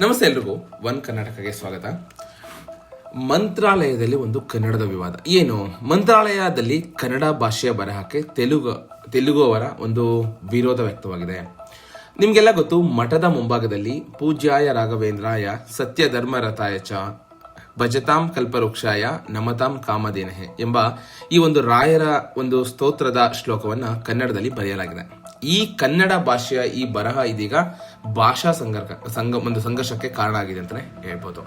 ನಮಸ್ತೆ ಎಲ್ರಿಗೂ. ಒನ್ ಕರ್ನಾಟಕಕ್ಕೆ ಸ್ವಾಗತ. ಮಂತ್ರಾಲಯದಲ್ಲಿ ಒಂದು ಕನ್ನಡದ ವಿವಾದ. ಏನು? ಮಂತ್ರಾಲಯದಲ್ಲಿ ಕನ್ನಡ ಭಾಷೆಯ ಬರಹಕ್ಕೆ ತೆಲುಗು ತೆಲುಗು ಅವರ ಒಂದು ವಿರೋಧ ವ್ಯಕ್ತವಾಗಿದೆ. ನಿಮಗೆಲ್ಲ ಗೊತ್ತು, ಮಠದ ಮುಂಭಾಗದಲ್ಲಿ ಪೂಜ್ಯಾಯ ರಾಘವೇಂದ್ರಾಯ ಸತ್ಯ ಧರ್ಮರಥಾಯ ಚ ಭಜತಾಂ ಕಲ್ಪವೃಕ್ಷಾಯ ನಮತಾಂ ಕಾಮಧೇನಹೆ ಎಂಬ ಈ ಒಂದು ರಾಯರ ಒಂದು ಸ್ತೋತ್ರದ ಶ್ಲೋಕವನ್ನ ಕನ್ನಡದಲ್ಲಿ ಬರೆಯಲಾಗಿದೆ. ಈ ಕನ್ನಡ ಭಾಷೆಯ ಈ ಬರಹ ಇದೀಗ ಭಾಷಾ ಸಂಘರ್ಷ ಸಂಘ, ಒಂದು ಸಂಘರ್ಷಕ್ಕೆ ಕಾರಣ ಆಗಿದೆ ಅಂತಾನೆ ಹೇಳ್ಬೋದು.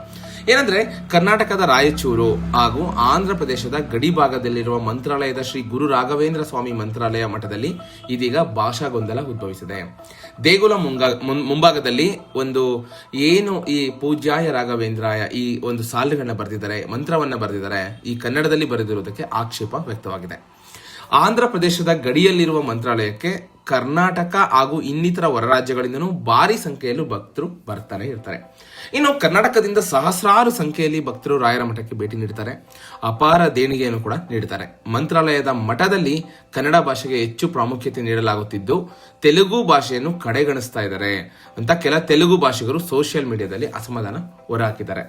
ಏನಂದ್ರೆ, ಕರ್ನಾಟಕದ ರಾಯಚೂರು ಹಾಗೂ ಆಂಧ್ರ ಪ್ರದೇಶದ ಗಡಿ ಭಾಗದಲ್ಲಿರುವ ಮಂತ್ರಾಲಯದ ಶ್ರೀ ಗುರು ರಾಘವೇಂದ್ರ ಸ್ವಾಮಿ ಮಂತ್ರಾಲಯ ಮಠದಲ್ಲಿ ಇದೀಗ ಭಾಷಾ ಗೊಂದಲ ಉದ್ಭವಿಸಿದೆ. ದೇಗುಲ ಮುಂಗಾ ಮುಂಭಾಗದಲ್ಲಿ ಒಂದು ಏನು ಈ ಪೂಜ್ಯಾಯ ರಾಘವೇಂದ್ರಾಯ ಈ ಒಂದು ಸಾಲುಗಳನ್ನ ಬರೆದಿದ್ದಾರೆ, ಮಂತ್ರವನ್ನ ಬರೆದಿದ್ದಾರೆ, ಈ ಕನ್ನಡದಲ್ಲಿ ಬರೆದಿರುವುದಕ್ಕೆ ಆಕ್ಷೇಪ ವ್ಯಕ್ತವಾಗಿದೆ. ಆಂಧ್ರ ಪ್ರದೇಶದ ಗಡಿಯಲ್ಲಿರುವ ಮಂತ್ರಾಲಯಕ್ಕೆ ಕರ್ನಾಟಕ ಹಾಗೂ ಇನ್ನಿತರ ಹೊರ ರಾಜ್ಯಗಳಿಂದನೂ ಭಾರಿ ಸಂಖ್ಯೆಯಲ್ಲಿ ಭಕ್ತರು ಬರ್ತಾನೆ ಇರ್ತಾರೆ. ಇನ್ನು ಕರ್ನಾಟಕದಿಂದ ಸಹಸ್ರಾರು ಸಂಖ್ಯೆಯಲ್ಲಿ ಭಕ್ತರು ರಾಯರ ಮಠಕ್ಕೆ ಭೇಟಿ ನೀಡ್ತಾರೆ. ಅಪಾರ ದೇಣಿಗೆಯನ್ನು ಕೂಡ ನೀಡುತ್ತಾರೆ ಮಂತ್ರಾಲಯದ ಮಠದಲ್ಲಿ ಕನ್ನಡ ಭಾಷೆಗೆ ಹೆಚ್ಚು ಪ್ರಾಮುಖ್ಯತೆ ನೀಡಲಾಗುತ್ತಿದ್ದು, ತೆಲುಗು ಭಾಷೆಯನ್ನು ಕಡೆಗಣಿಸ್ತಾ ಇದ್ದಾರೆ ಅಂತ ಕೆಲ ತೆಲುಗು ಭಾಷಿಗರು ಸೋಷಿಯಲ್ ಮೀಡಿಯಾದಲ್ಲಿ ಅಸಮಾಧಾನ ಹೊರಹಾಕಿದ್ದಾರೆ.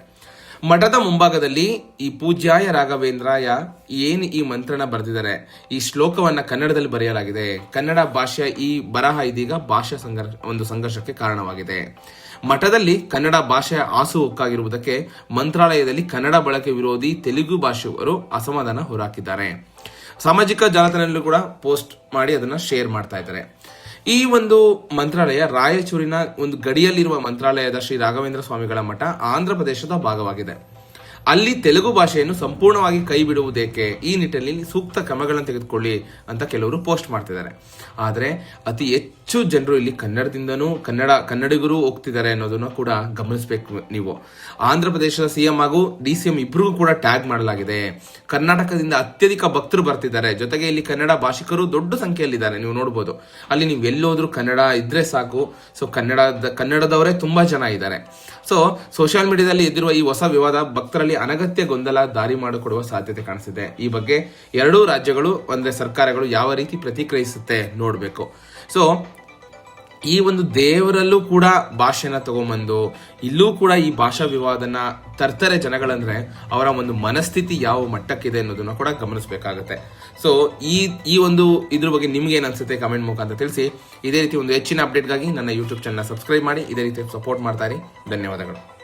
ಮಠದ ಮುಂಭಾಗದಲ್ಲಿ ಈ ಪೂಜ್ಯಾಯ ರಾಘವೇಂದ್ರಾಯ ಏನು ಈ ಮಂತ್ರನ ಬರೆದಿದ್ದಾರೆ. ಈ ಶ್ಲೋಕವನ್ನ ಕನ್ನಡದಲ್ಲಿ ಬರೆಯಲಾಗಿದೆ. ಕನ್ನಡ ಭಾಷೆಯ ಈ ಬರಹ ಇದೀಗ ಭಾಷಾ ಸಂಘರ್ಷ ಒಂದು ಸಂಘರ್ಷಕ್ಕೆ ಕಾರಣವಾಗಿದೆ. ಮಠದಲ್ಲಿ ಕನ್ನಡ ಭಾಷೆಯ ಆಸು ಹೊಕ್ಕಾಗಿರುವುದಕ್ಕೆ ಮಂತ್ರಾಲಯದಲ್ಲಿ ಕನ್ನಡ ಬಳಕೆ ವಿರೋಧಿ ತೆಲುಗು ಭಾಷೆಯವರು ಅಸಮಾಧಾನ ಹೊರಹಾಕಿದ್ದಾರೆ ಸಾಮಾಜಿಕ ಜಾಲತಾಣದಲ್ಲೂ ಕೂಡ ಪೋಸ್ಟ್ ಮಾಡಿ ಅದನ್ನ ಶೇರ್ ಮಾಡ್ತಾ ಇದ್ದಾರೆ. ಈ ಒಂದು ಮಂತ್ರಾಲಯ ರಾಯಚೂರಿನ ಒಂದು ಗಡಿಯಲ್ಲಿರುವ ಮಂತ್ರಾಲಯದ ಶ್ರೀ ರಾಘವೇಂದ್ರ ಸ್ವಾಮಿಗಳ ಮಠ ಆಂಧ್ರ ಪ್ರದೇಶದ ಭಾಗವಾಗಿದೆ. ಅಲ್ಲಿ ತೆಲುಗು ಭಾಷೆಯನ್ನು ಸಂಪೂರ್ಣವಾಗಿ ಕೈ ಬಿಡುವುದೇಕೆ ಈ ನಿಟ್ಟಿನಲ್ಲಿ ಸೂಕ್ತ ಕ್ರಮಗಳನ್ನು ತೆಗೆದುಕೊಳ್ಳಿ ಅಂತ ಕೆಲವರು ಪೋಸ್ಟ್ ಮಾಡ್ತಿದ್ದಾರೆ. ಆದರೆ ಅತಿ ಹೆಚ್ಚು ಜನರು ಇಲ್ಲಿ ಕನ್ನಡದಿಂದನೂ ಕನ್ನಡ, ಕನ್ನಡಿಗರು ಹೋಗ್ತಿದ್ದಾರೆ ಅನ್ನೋದನ್ನ ಕೂಡ ಗಮನಿಸಬೇಕು ನೀವು. ಆಂಧ್ರ ಪ್ರದೇಶದ ಸಿಎಂ ಹಾಗೂ ಡಿ ಸಿ ಎಂ ಇಬ್ಬರಿಗೂ ಕೂಡ ಟ್ಯಾಗ್ ಮಾಡಲಾಗಿದೆ. ಕರ್ನಾಟಕದಿಂದ ಅತ್ಯಧಿಕ ಭಕ್ತರು ಬರ್ತಿದ್ದಾರೆ. ಜೊತೆಗೆ ಇಲ್ಲಿ ಕನ್ನಡ ಭಾಷಿಕರು ದೊಡ್ಡ ಸಂಖ್ಯೆಯಲ್ಲಿದ್ದಾರೆ. ನೀವು ನೋಡ್ಬೋದು. ಅಲ್ಲಿ ನೀವು ಎಲ್ಲೋದ್ರೂ ಕನ್ನಡ ಇದ್ರೆ ಸಾಕು. ಸೊ, ಕನ್ನಡದ, ಕನ್ನಡದವರೇ ತುಂಬಾ ಜನ ಇದ್ದಾರೆ. ಸೊ, ಸೋಷಿಯಲ್ ಮೀಡಿಯಾದಲ್ಲಿ ಎದ್ದಿರುವ ಈ ಹೊಸ ವಿವಾದ ಭಕ್ತರಲ್ಲಿ ಅನಗತ್ಯ ಗೊಂದಲ ದಾರಿ ಮಾಡಿಕೊಡುವ ಸಾಧ್ಯತೆ ಕಾಣಿಸಿದೆ. ಈ ಬಗ್ಗೆ ಎರಡೂ ರಾಜ್ಯಗಳು ಅಂದ್ರೆ ಸರ್ಕಾರಗಳು ಯಾವ ರೀತಿ ಪ್ರತಿಕ್ರಿಯಿಸುತ್ತೆ ನೋಡಬೇಕು. ಸೊ ಈ ಒಂದು ದೇವರಲ್ಲೂ ಕೂಡ ಭಾಷೆನ ತಗೊಂಬಂದು, ಇಲ್ಲೂ ಕೂಡ ಈ ಭಾಷಾ ವಿವಾದನ ತರ್ತಾರೆ ಜನಗಳಂದ್ರೆ ಅವರ ಒಂದು ಮನಸ್ಥಿತಿ ಯಾವ ಮಟ್ಟಕ್ಕಿದೆ ಅನ್ನೋದನ್ನ ಕೂಡ ಗಮನಿಸಬೇಕಾಗುತ್ತೆ. ಸೊ ಈ ಈ ಒಂದು ಇದ್ರ ಬಗ್ಗೆ ನಿಮ್ಗೆ ಏನ್ ಅನ್ಸುತ್ತೆ ಕಮೆಂಟ್ ಮುಖಾಂತರ ತಿಳಿಸಿ. ಇದೇ ರೀತಿ ಒಂದು ಹೆಚ್ಚಿನ ಅಪ್ಡೇಟ್ಗಾಗಿ ನನ್ನ ಯೂಟ್ಯೂಬ್ ಚಾನಲ್ ಸಬ್ಸ್ಕ್ರೈಬ್ ಮಾಡಿ, ಇದೇ ರೀತಿ ಸಪೋರ್ಟ್ ಮಾಡ್ತಾ ಧನ್ಯವಾದಗಳು.